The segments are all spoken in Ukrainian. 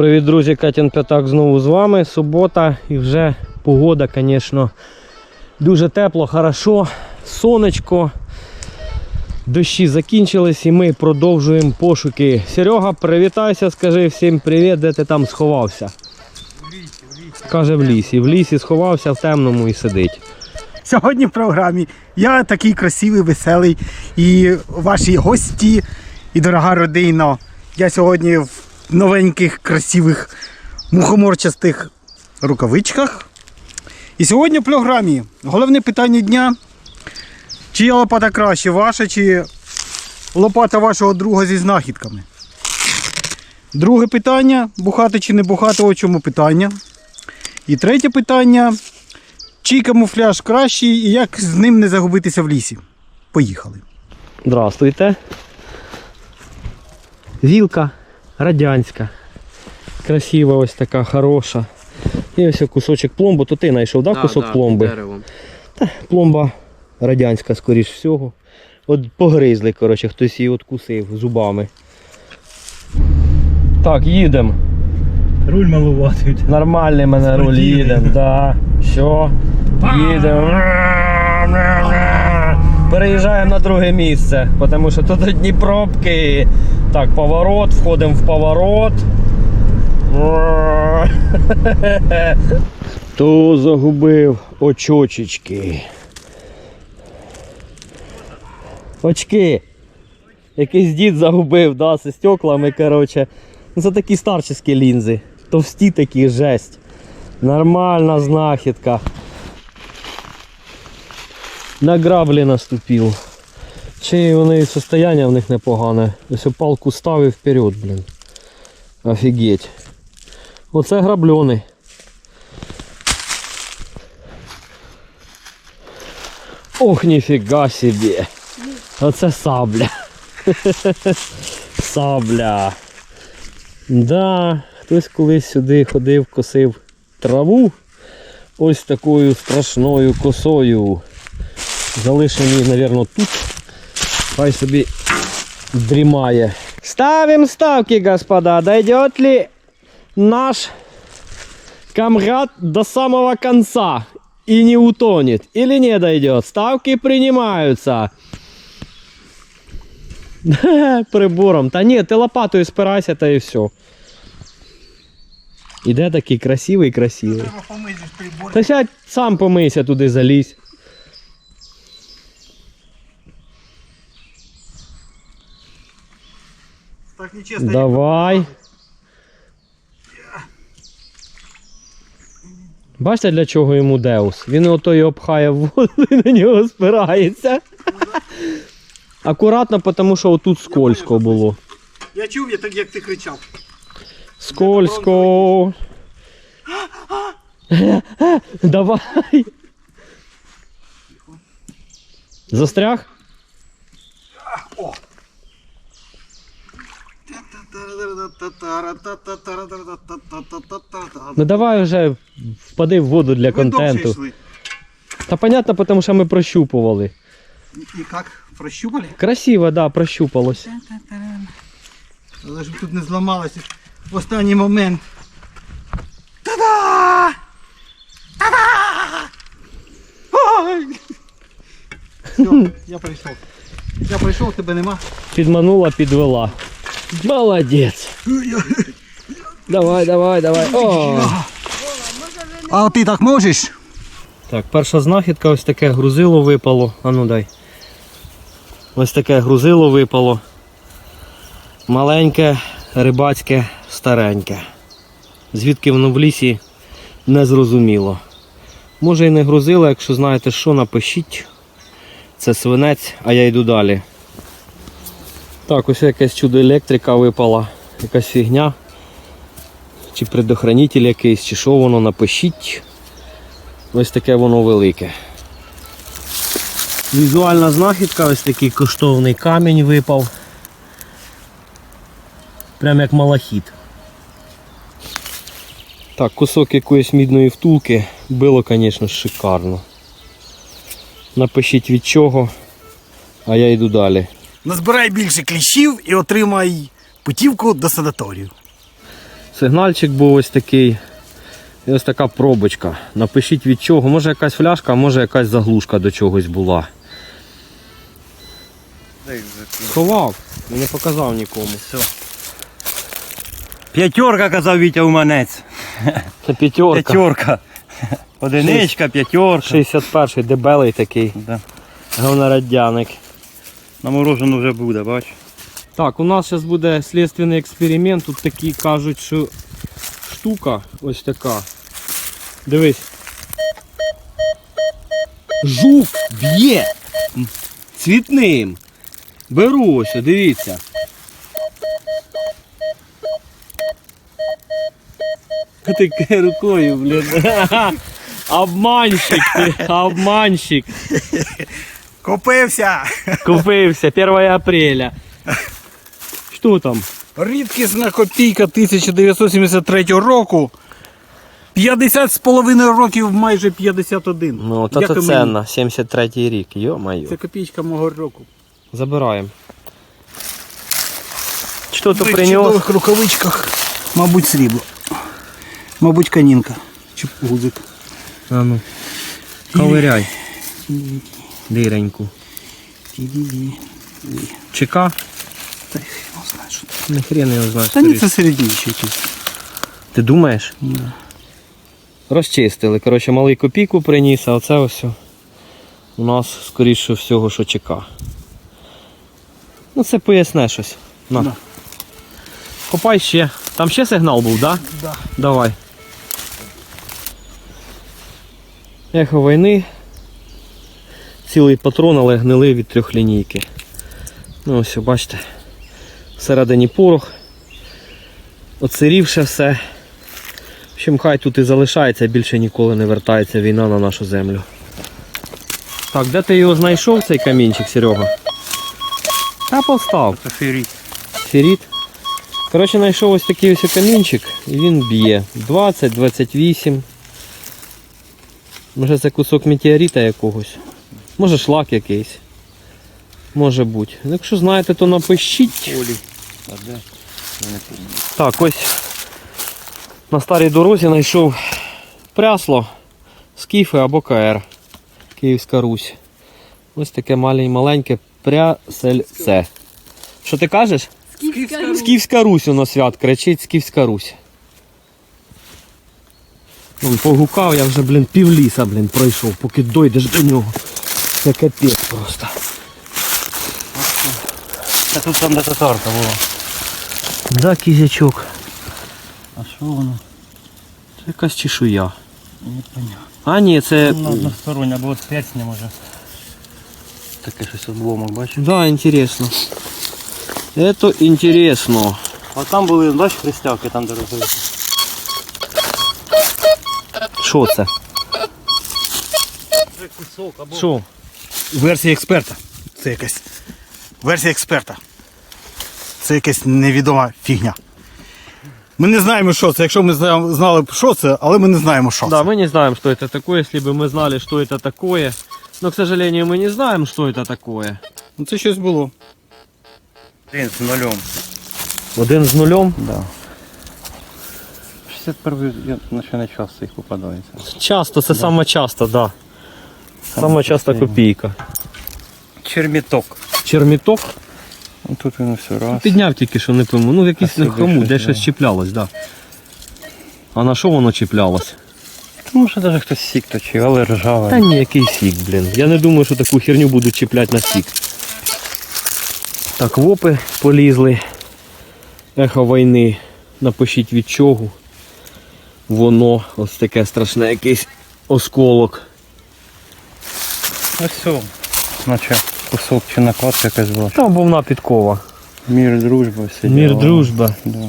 Привіт, друзі, Катін П'ятак знову з вами. Субота і вже погода, звісно, дуже тепло, хорошо, сонечко. Дощі закінчились і ми продовжуємо пошуки. Серега, привітайся, скажи всім привіт, де ти там сховався. Каже в лісі. В лісі сховався в темному і сидить. Сьогодні в програмі я такий красивий, веселий і ваші гості, і дорога родина. Я сьогодні в новеньких, красивих, мухоморчастих рукавичках. І сьогодні в програмі головне питання дня. Чия лопата краще, ваша чи лопата вашого друга зі знахідками? Друге питання бухати чи не бухати, о чому питання. І третє питання. Чий камуфляж кращий і як з ним не загубитися в лісі? Поїхали. Здравствуйте. Вілка радянська. Красива ось така, хороша. І ось кусочок пломби. То ти знайшов, да, кусок пломби? Деревом. Пломба радянська, скоріш всього. От погризли, коротше, хтось її откусив зубами. Так, їдемо. Руль малуватий. Нормальний мене руль, їдемо. Да. Що? Їдемо. Переїжджаємо на друге місце, тому що тут одні пробки. Так, поворот, входимо в поворот. Хто загубив очочечки? Очки. Якийсь дід загубив, да, зі стеклами, коротше. Ну, Це такі старчі лінзи. Товсті такі, жесть. Нормальна знахідка. На граблі наступив. Чи вони состояння в них непогане. Ось палку ставив вперед, блін. Офігеть. Оце грабльоний. Ох, ніфіга собі. Оце сабля. Сабля. Да, хтось колись сюди ходив, косив траву ось такою страшною косою. Залишені, мабуть, тут. Хай собі дрімає. Ставим ставки, господа. Дойдет ли наш камрад до самого конца и не утонет? Или не дойдет? Ставки принимаются. Прибором. Та ні, ти лопатою спирайся та і все. Іде такий красивий, красивий. Треба помити прибор. Та сядь сам помийся туди залізь. Так нечесно. Давай. Бачите, для чого йому Деус? Він ото і обхає в воду і на нього спирається. Акуратно, тому що отут скользко було. Я чув, я так як ти кричав. Скользко. Давай. Застряг? О! Ну давай вже впади в воду для контенту. Та понятно, тому що ми прощупували. І як? Прощупали? Красиво, да, прощупалось. Але ж тут не зламалося в останній момент. Та-да! Та-да! Все, я прийшов. Я прийшов, тебе нема. Підманула, підвела. Молодець. Давай, давай, давай. О! А ти так можеш? Так, перша знахідка, ось таке грузило випало. А ну дай. Ось таке грузило випало. Маленьке, рибацьке, стареньке. Звідки воно в лісі не зрозуміло. Може і не грузило, якщо знаєте що, напишіть. Це свинець, а я йду далі. Так, ось якесь чудо електрика випала, якась фігня. Чи предохранитель якийсь, чи що воно, напишіть. Ось таке воно велике. Візуальна знахідка, ось такий коштовний камінь випав. Прям як малахіт. Так, кусок якоїсь мідної втулки було, звісно, шикарно. Напишіть від чого, а я йду далі. Назбирай більше кліщів і отримай путівку до санаторію. Сигнальчик був ось такий. І ось така пробочка. Напишіть від чого. Може якась фляжка, а може якась заглушка до чогось була. Сховав, не показав нікому. П'ятерка, казав Вітя Уманець. Це п'ятерка. П'ятерка. Одиничка, п'ятерка. 61-й дебелий такий. Да. Говнорадяник. На морожену вже буде, бач. Так, у нас зараз буде слідственний експеримент. Тут такі кажуть, що штука ось така. Дивись. Жук б'є цвітним. Беру ось, дивіться. Таке рукою, блін. Обманщик ти, обманщик. Купився! Купився 1 апреля. Що там? Рідкісна копійка 1973 року. 50 з половиною років, майже 51. Ну, то це ценно, 73-й рік, йо-моє. Це копійка мого року. Забираємо. Що то В принес? рукавичках, мабуть, срібло. Мабуть, канінка. Чи гузик. А ну. Ковиряй. Диреньку. Ті-ді-ді. Чека? Та знає, що це. Не хрен його знає. Та ні, це середніші якісь. Ти думаєш? Розчистили. Коротше, малий копійку приніс, а оце ось у нас, скоріше всього, що чека. Ну це поясне щось. На. Да. Копай ще. Там ще сигнал був, так? Да? Да. Давай. Ехо війни. Цілий патрон, але гнилий від трьохлінійки. Ну ось, бачите. Всередині порох. Оцарівше все. В общем, хай тут і залишається, більше ніколи не вертається війна на нашу землю. Так, де ти його знайшов, цей камінчик, Серега? Та постав. Це фірі. Феріт. Коротше, знайшов ось такий ось камінчик і він б'є. 20-28. Може це кусок метеорита якогось. Може шлак якийсь. Може бути. Ну, Якщо знаєте, то напишіть. Олі. А де? Я не пам'ятаю. Так, ось на старій дорозі знайшов прясло, скіфи або КР. Київська Русь. Ось таке маленьке прясельце. Що ти кажеш? Скіфська Русь воно свят кричить, Скіфська Русь. Вон погукав, я вже, блін, пів ліса, блін, пройшов, поки дойдеш до нього. Це капець просто. Це тут там де татарка була. Да, кізячок. А що воно? Це якась чешуя. Не понятно. А ні, це. На одностороння, або от п'ять не може. Таке щось обломок, бачиш? Да, интересно. Это интересно. А там були, бачиш, хрестяки там де розбили. Що це? Це кусок або. Що? Версія експерта. Це якась. Версія експерта. Це якась невідома фігня. Ми не знаємо, що це. Якщо ми зна- знали б, що це, але ми не знаємо, що Да, це. мы не знаем, что это такое, если бы мы знали, что это такое. Но, к сожалению, мы не знаем, что это такое. Ну, Це щось було. Один з нульом. Один з нулем. Да. 61 я наче не часто їх попадається. Часто, це саме часто, да. Саме часто часто. копійка. Черміток. Черміток. Ну, Тут він все раз. Підняв тільки що не пойму. Ну, якийсь не хому, де щось чіплялось, да. А на що воно чіплялось? Тому що навіть хтось сік точив, але ржаве. Та ні, який сік, блін. Я не думаю, що таку херню будуть чіпляти на сік. Так, вопи полізли. Ехо війни. Напишіть від чого. Воно ось таке страшне якийсь осколок. Ось все. Наче кусок чи накладка якась була. Там бовна підкова. Мір, дружба, все. Мір, дружба. Да.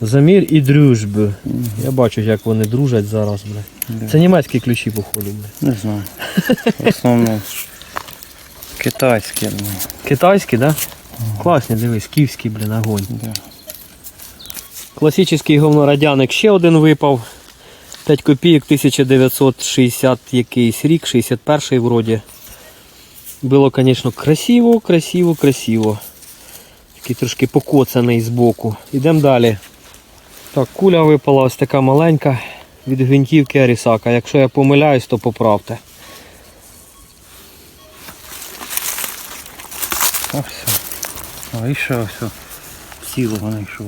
За мір і дружбу. Я бачу, як вони дружать зараз, бля. Да. Це німецькі ключі, походу, бля. Не знаю. В основному китайські. ну, Китайські, да? Класні, дивись, київський, блін, огонь. Да. Класичний говнорадяник ще один випав. 5 копійок 1960 якийсь рік, 61 вроді. Було, звісно, красиво, красиво, красиво. Такий трошки покоцаний збоку. Ідемо далі. Так, куля випала ось така маленька від гвинтівки Арісака. Якщо я помиляюсь, то поправте. О, все. А, і ще все. Сіло вони йшов.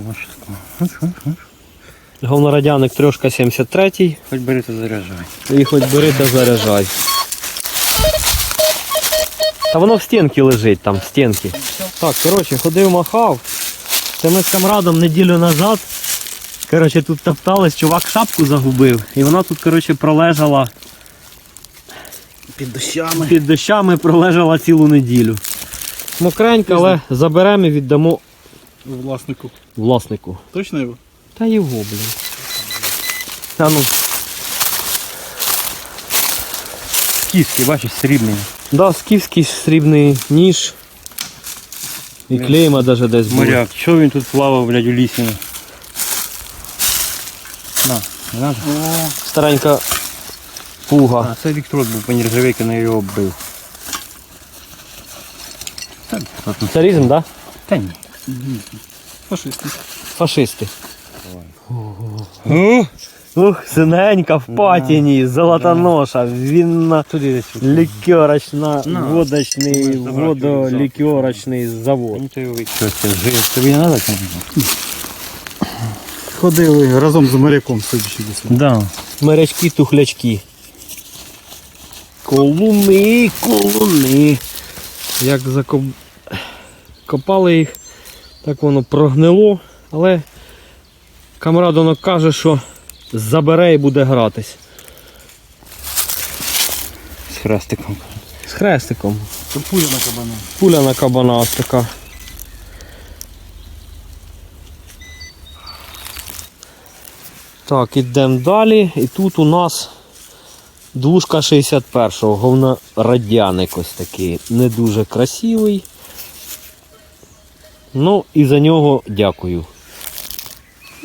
Говнорадяник трошка 73 Хоч бери та заряджай. і хоч бери та заряджай. Та воно в стінки лежить там, в стінки. Так, коротше, ходив махав. Це ми з камрадом неділю назад. Коротше, тут топтались, чувак шапку загубив. І вона тут, коротше, пролежала Під дощами. під дощами, пролежала цілу неділю. Мокренька, але заберемо і віддамо Власнику. власнику. Точно його? Та його, блін. Та ну. Кіски, бачиш, срібний. Да, скіфський срібний ніж. І клейма навіть десь були. Моряк, що він тут плавав, блядь, у лісі? На? Старенька пуга. А, це електрод був по нержавейки, на його оббив. Так, ладно. Царізм, да? Та ні. Фашисти. Фашисти. Ух, синенька в патіні, золотоноша, вінна Туди десь. лікерочна, На. водочний, Можеш забрати водолікерочний завод. Що це, жив? Тобі не треба? Ходили разом з моряком, судячи до цього. Да. Мережки, тухлячки. Колуни, колуни. Як закопали їх, так воно прогнило, але камрадонок каже, що забере і буде гратись. З хрестиком. З хрестиком. Це пуля на кабана. Пуля на кабана ось така. Так, ідемо далі. І тут у нас двушка 61-го, говнорадяник ось такий. Не дуже красивий. Ну і за нього дякую.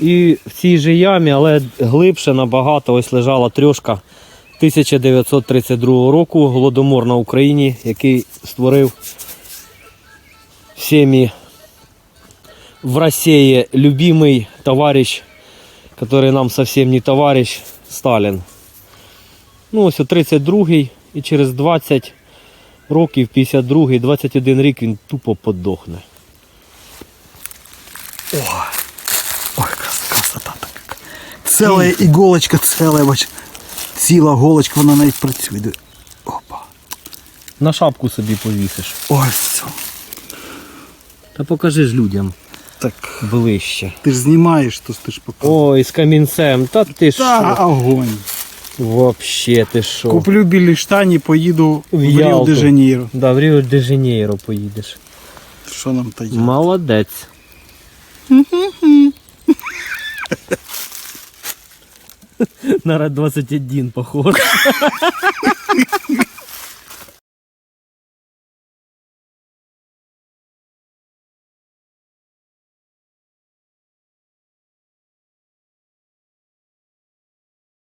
І в цій же ямі, але глибше набагато ось лежала трьошка 1932 року голодомор на Україні, який створив всеми в России любимый товарищ, который нам совсем не товарищ, Сталин. Ну, ось о 32-й і через 20 років, 52-й, 21 рік він тупо подохне. Така. Ціла іголочка, ціла, бач. Ціла голочка, вона навіть працює. Опа. На шапку собі повісиш. Ой, все. Та покажи ж людям Так. ближче. Ти ж знімаєш, то ти ж показуєш. Ой, з камінцем. Та ти Та що? огонь. Вообще ти що? Куплю білі штані, поїду в, В Ріо-де-Жанейро. Да, в Ріо де Жанейро поїдеш. Що нам та є? Молодець. на 21 похож.